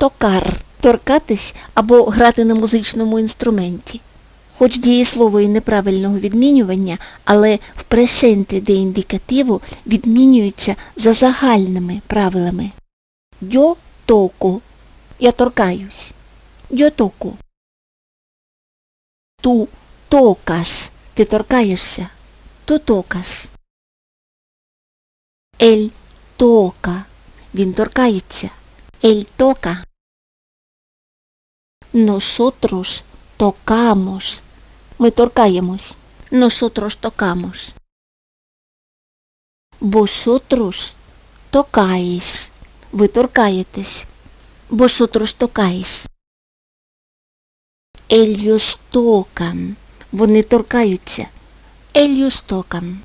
Токар торкатись або грати на музичному інструменті. Хоч дієслово і неправильного відмінювання, але в пресенте де індикативу відмінюється за загальними правилами. Yo toco. Я торкаюсь. Yo toco. Ту токаш. Ти торкаєшся. Ту токаш. Ель тока. Він торкається. Ель тока. Nosotros tocamos. Ми торкаємось. Nosotros tocamos. Vosotros tocáis. Ви торкаєтесь. Vosotros tocáis. Ellos tocan. Вони торкаються. Ellos tocan.